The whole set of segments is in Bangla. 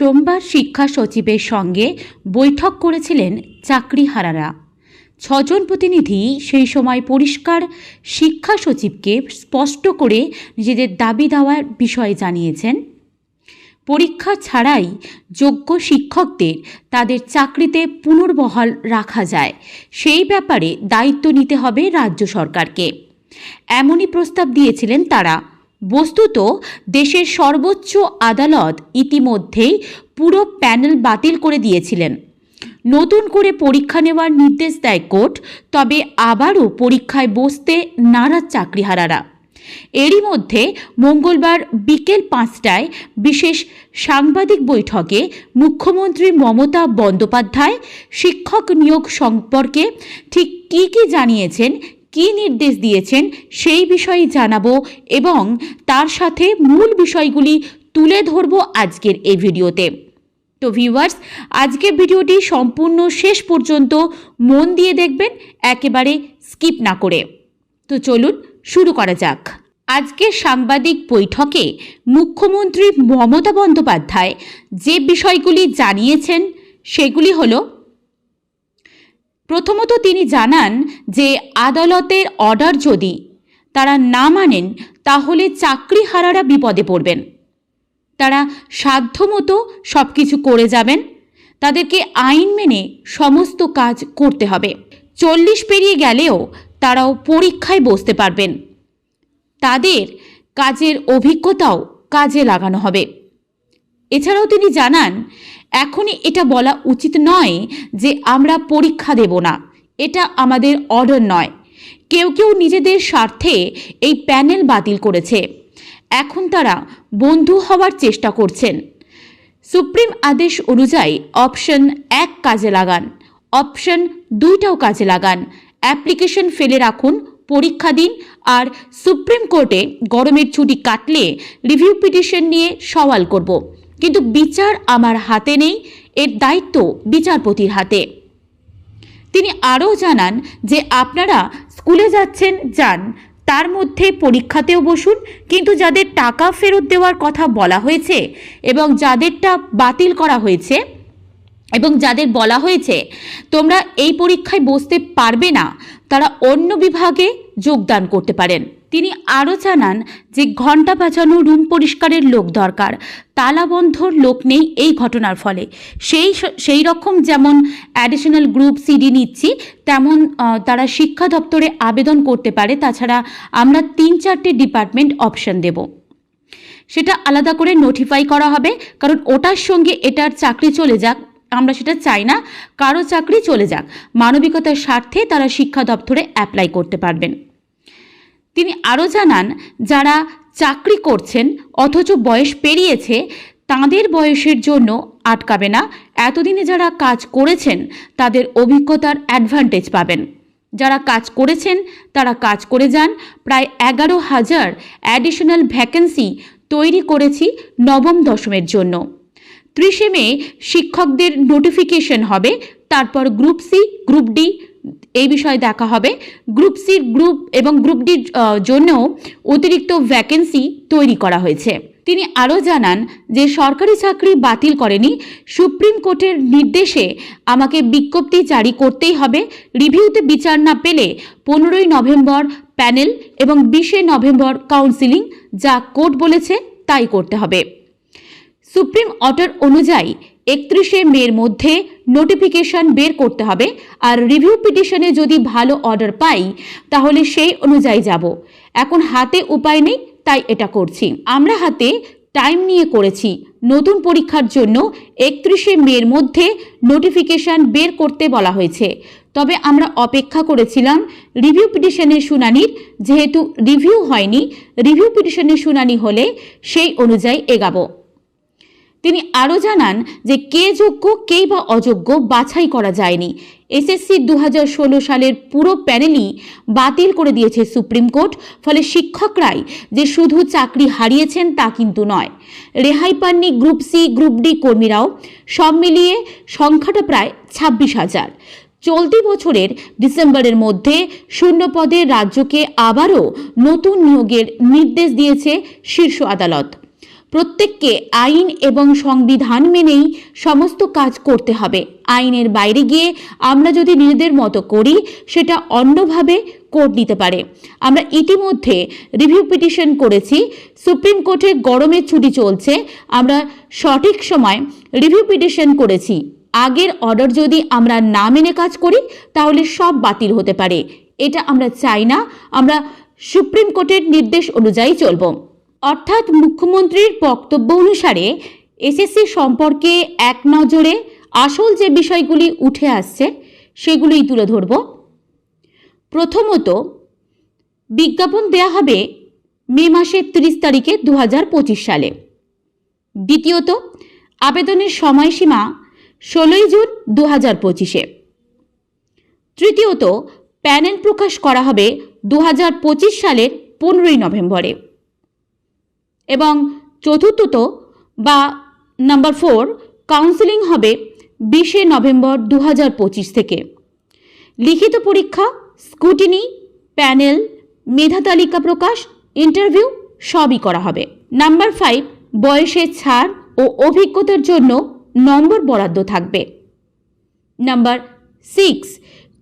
সোমবার শিক্ষা সচিবের সঙ্গে বৈঠক করেছিলেন চাকরিহারারা। ছজন প্রতিনিধি সেই সময় পরিষ্কার শিক্ষা সচিবকে স্পষ্ট করে নিজেদের দাবি দেওয়ার বিষয়ে জানিয়েছেন। পরীক্ষা ছাড়াই যোগ্য শিক্ষকদের তাদের চাকরিতে পুনর্বহাল রাখা যায়। সেই ব্যাপারে দায়িত্ব নিতে হবে রাজ্য সরকারকে। এমনই প্রস্তাব দিয়েছিলেন তারা। বস্তুত দেশের সর্বোচ্চ আদালত ইতিমধ্যেই পুরো প্যানেল বাতিল করে দিয়েছিলেন। নতুন করে পরীক্ষা নেওয়ার নির্দেশ দেয় কোর্ট, তবে আবারও পরীক্ষায় বসতে নারাজ চাকরিহারারা। এরই মধ্যে মঙ্গলবার বিকেল পাঁচটায় বিশেষ সাংবাদিক বৈঠকে মুখ্যমন্ত্রী মমতা বন্দ্যোপাধ্যায় শিক্ষক নিয়োগ সম্পর্কে ঠিক কী কী জানিয়েছেন কী নির্দেশ দিয়েছেন সেই বিষয়ে জানাব এবং তার সাথে মূল বিষয়গুলি তুলে ধরবো আজকের এই ভিডিওতে। তো ভিউয়ার্স আজকের ভিডিওটি সম্পূর্ণ শেষ পর্যন্ত মন দিয়ে দেখবেন, একেবারে স্কিপ না করে। তো চলুন শুরু করা যাক। আজকের সাংবাদিক বৈঠকে মুখ্যমন্ত্রী মমতা বন্দ্যোপাধ্যায় যে বিষয়গুলি জানিয়েছেন, সেগুলি হলো প্রথমত তিনি জানান যে আদালতের অর্ডার যদি তারা না মানেন, তাহলে চাকরিহারারা বিপদে পড়বেন। তারা সাধ্যমতো সব কিছু করে যাবেন। তাদেরকে আইন মেনে সমস্ত কাজ করতে হবে। চল্লিশ পেরিয়ে গেলেও তারাও পরীক্ষায় বসতে পারবেন। তাদের কাজের অভিজ্ঞতাও কাজে লাগানো হবে। এছাড়াও তিনি জানান, এখনই এটা বলা উচিত নয় যে আমরা পরীক্ষা দেব না। এটা আমাদের অর্ডার নয়। কেউ কেউ নিজেদের স্বার্থে এই প্যানেল বাতিল করেছে। এখন তারা বন্ধু হওয়ার চেষ্টা করছেন। সুপ্রিম আদেশ অনুযায়ী অপশন এক কাজে লাগান। অপশন দুইটাও কাজে লাগান। অ্যাপ্লিকেশন ফেলে রাখুন, পরীক্ষা দিন, আর সুপ্রিম কোর্টে গরমের ছুটি কাটলে রিভিউ পিটিশন নিয়ে সওয়াল করব। কিন্তু বিচার আমার হাতে নেই, এর দায়িত্ব বিচারপতির হাতে। তিনি আরও জানান যে আপনারা স্কুলে যাচ্ছেন, যান, তার মধ্যে পরীক্ষাতেও বসুন, কিন্তু যাদের টাকা ফেরত দেওয়ার কথা বলা হয়েছে এবং যাদেরটা বাতিল করা হয়েছে এবং যাদের বলা হয়েছে, তোমরা এই পরীক্ষায় বসতে পারবে না, তারা অন্য বিভাগে যোগদান করতে পারেন। তিনি আরও জানান যে ঘণ্টা বাজানো রুম পরিষ্কারের লোক দরকার তালাবন্ধর লোক নেই এই ঘটনার ফলে। সেই সেই রকম যেমন অ্যাডিশনাল গ্রুপ সিডি নিচ্ছি, তেমন তারা শিক্ষা দপ্তরে আবেদন করতে পারে। তাছাড়া আমরা তিন চারটে ডিপার্টমেন্ট অপশন দেব। সেটা আলাদা করে নোটিফাই করা হবে, কারণ ওটার সঙ্গে এটার চাকরি চলে যাক, আমরা সেটা চাই না। কারও চাকরি চলে যাক, মানবিকতার স্বার্থে তারা শিক্ষা দপ্তরে অ্যাপ্লাই করতে পারবেন। তিনি আরও জানান, যারা চাকরি করছেন অথচ বয়স পেরিয়েছে, তাদের বয়সের জন্য আটকাবে না। এতদিনে যারা কাজ করেছেন, তাদের অভিজ্ঞতার অ্যাডভান্টেজ পাবেন। যারা কাজ করেছেন, তারা কাজ করে যান। প্রায় এগারো হাজার অ্যাডিশনাল ভ্যাকেন্সি তৈরি করেছি নবম দশমের জন্য। ত্রিশে মে শিক্ষকদের নোটিফিকেশন হবে, তারপর গ্রুপ সি গ্রুপ ডি এই বিষয়ে দেখা হবে। গ্রুপ সির গ্রুপ এবং গ্রুপ ডির জন্যও অতিরিক্ত ভ্যাকেন্সি তৈরি করা হয়েছে। তিনি আরও জানান যে, সরকারি চাকরি বাতিল করেনি। সুপ্রিম কোর্টের নির্দেশে আমাকে বিজ্ঞপ্তি জারি করতেই হবে। রিভিউতে বিচার না পেলে পনেরোই নভেম্বর প্যানেল এবং বিশে নভেম্বর কাউন্সিলিং যা কোর্ট বলেছে তাই করতে হবে। সুপ্রিম অর্ডার অনুযায়ী একত্রিশে মের মধ্যে নোটিফিকেশন বের করতে হবে। আর রিভিউ পিটিশনে যদি ভালো অর্ডার পাই, তাহলে সেই অনুযায়ী যাব। এখন হাতে উপায় নেই, তাই এটা করছি। আমরা হাতে টাইম নিয়ে করেছি। নতুন পরীক্ষার জন্য একত্রিশে মের মধ্যে নোটিফিকেশান বের করতে বলা হয়েছে। তবে আমরা অপেক্ষা করেছিলাম রিভিউ পিটিশনের শুনানির। যেহেতু রিভিউ হয়নি রিভিউ পিটিশনের শুনানি হলে সেই অনুযায়ী এগাবো। তিনি আরও জানান যে কে যোগ্য কে বা অযোগ্য বাছাই করা যায়নি। এসএসসি দু ষোলো সালের পুরো প্যানেলই বাতিল করে দিয়েছে সুপ্রিম কোর্ট, ফলে শিক্ষকরাই যে শুধু চাকরি হারিয়েছেন তা কিন্তু নয়। রেহাই পাননি গ্রুপ সি গ্রুপ ডি কর্মীরাও। সব মিলিয়ে সংখ্যাটা প্রায় ছাব্বিশ হাজার। চলতি বছরের ডিসেম্বরের মধ্যে শূন্য পদে রাজ্যকে আবারও নতুন নিয়োগের নির্দেশ দিয়েছে শীর্ষ আদালত। প্রত্যেককে আইন এবং সংবিধান মেনেই সমস্ত কাজ করতে হবে। আইনের বাইরে গিয়ে আমরা যদি নিজেদের মতো করি, সেটা অন্যভাবে কোর্ট নিতে পারে। আমরা ইতিমধ্যে রিভিউ পিটিশন করেছি, সুপ্রিম কোর্টে গরমের ছুটি চলছে, আমরা সঠিক সময় রিভিউ পিটিশন করেছি। আগের অর্ডার যদি আমরা না মেনে কাজ করি, তাহলে সব বাতিল হতে পারে। এটা আমরা চাই না, আমরা সুপ্রিম কোর্টের নির্দেশ অনুযায়ী চলব। অর্থাৎ মুখ্যমন্ত্রীর বক্তব্য অনুসারে এসএসসি সম্পর্কে এক নজরে আসল যে বিষয়গুলি উঠে আসছে, সেগুলোই তুলে ধরব। প্রথমত, বিজ্ঞাপন দেয়া হবে মে মাসের তিরিশ তারিখে দু হাজার পঁচিশ সালে। দ্বিতীয়ত, আবেদনের সময়সীমা ষোলোই জুন দু হাজার পঁচিশে। তৃতীয়ত, প্যানেল প্রকাশ করা হবে দু হাজার পঁচিশ সালের পনেরোই নভেম্বরে। এবং চতুর্থত বা নাম্বার ফোর কাউন্সেলিং হবে বিশে নভেম্বর দু হাজার পঁচিশ থেকে। লিখিত পরীক্ষা স্কুটিনি প্যানেল মেধা তালিকা প্রকাশ ইন্টারভিউ সবই করা হবে। নাম্বার ফাইভ বয়সের ছাড় ও অভিজ্ঞতার জন্য নম্বর বরাদ্দ থাকবে। নাম্বার সিক্স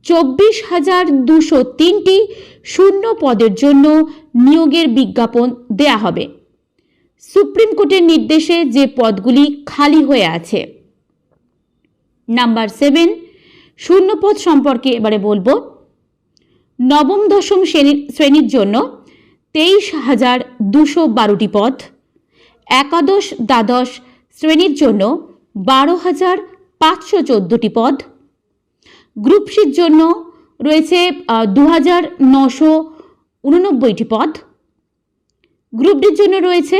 চব্বিশ হাজার দুশো তিনটি শূন্য পদের জন্য নিয়োগের বিজ্ঞাপন দেয়া হবে। সুপ্রিম কোর্টের নির্দেশে যে পদগুলি খালি হয়ে আছে। নাম্বার সেভেন শূন্য পদ সম্পর্কে এবারে বলব। নবম, দশম শ্রেণির শ্রেণির জন্য তেইশ হাজার দুশো বারোটি পদ। একাদশ, দ্বাদশ শ্রেণির জন্য বারো হাজার পাঁচশো চোদ্দোটি পদ। গ্রুপ সির জন্য রয়েছে দু হাজার নশো উননব্বইটি পদ। গ্রুপ ডির জন্য রয়েছে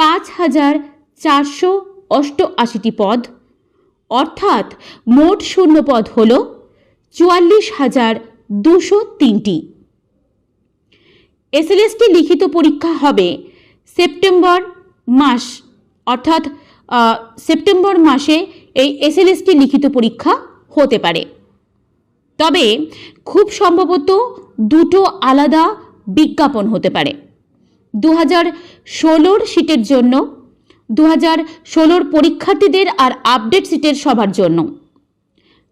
পাঁচ হাজার চারশো অষ্টআশিটি পদ। অর্থাৎ মোট শূন্য পদ হল চুয়াল্লিশ হাজার দুশো তিনটি। এসএলএসটি লিখিত পরীক্ষা হবে সেপ্টেম্বর মাস, অর্থাৎ সেপ্টেম্বর মাসে এই এসএলএসটি লিখিত পরীক্ষা হতে পারে। তবে খুব সম্ভবত দুটো আলাদা বিজ্ঞাপন হতে পারে। দু হাজার ষোলোর সিটের জন্য দু হাজার ষোলোর পরীক্ষার্থীদের আর আপডেট সিটের সবার জন্য।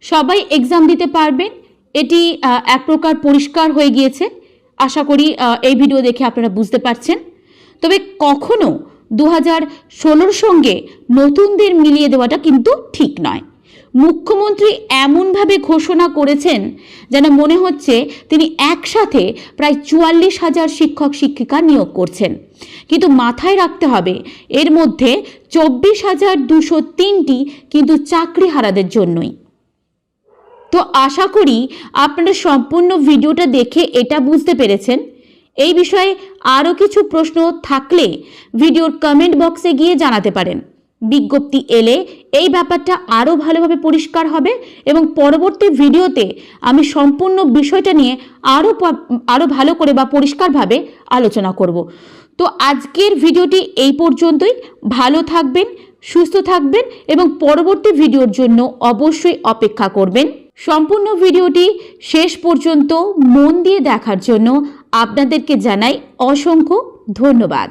সবাই এক্সাম দিতে পারবেন এটি এক প্রকার পরিষ্কার হয়ে গিয়েছে। আশা করি এই ভিডিও দেখে আপনারা বুঝতে পারছেন। তবে কখনো দু হাজার ষোলোর সঙ্গে নতুনদের মিলিয়ে দেওয়াটা কিন্তু ঠিক নয়। মুখ্যমন্ত্রী এমনভাবে ঘোষণা করেছেন যেন মনে হচ্ছে তিনি একসাথে প্রায় চুয়াল্লিশ হাজার শিক্ষক শিক্ষিকা নিয়োগ করছেন। কিন্তু মাথায় রাখতে হবে, এর মধ্যে চব্বিশ হাজার দুশো তিনটি কিন্তু চাকরি হারাদের জন্যই। তো আশা করি আপনারা সম্পূর্ণ ভিডিওটা দেখে এটা বুঝতে পেরেছেন। এই বিষয়ে আরও কিছু প্রশ্ন থাকলে ভিডিওর কমেন্ট বক্সে গিয়ে জানাতে পারেন। বিজ্ঞপ্তি এলে এই ব্যাপারটা আরও ভালোভাবে পরিষ্কার হবে এবং পরবর্তী ভিডিওতে আমি সম্পূর্ণ বিষয়টা নিয়ে আরও আরও ভালো করে বা পরিষ্কারভাবে আলোচনা করব। তো আজকের ভিডিওটি এই পর্যন্তই। ভালো থাকবেন, সুস্থ থাকবেন এবং পরবর্তী ভিডিওর জন্য অবশ্যই অপেক্ষা করবেন। সম্পূর্ণ ভিডিওটি শেষ পর্যন্ত মন দিয়ে দেখার জন্য আপনাদেরকে জানাই অসংখ্য ধন্যবাদ।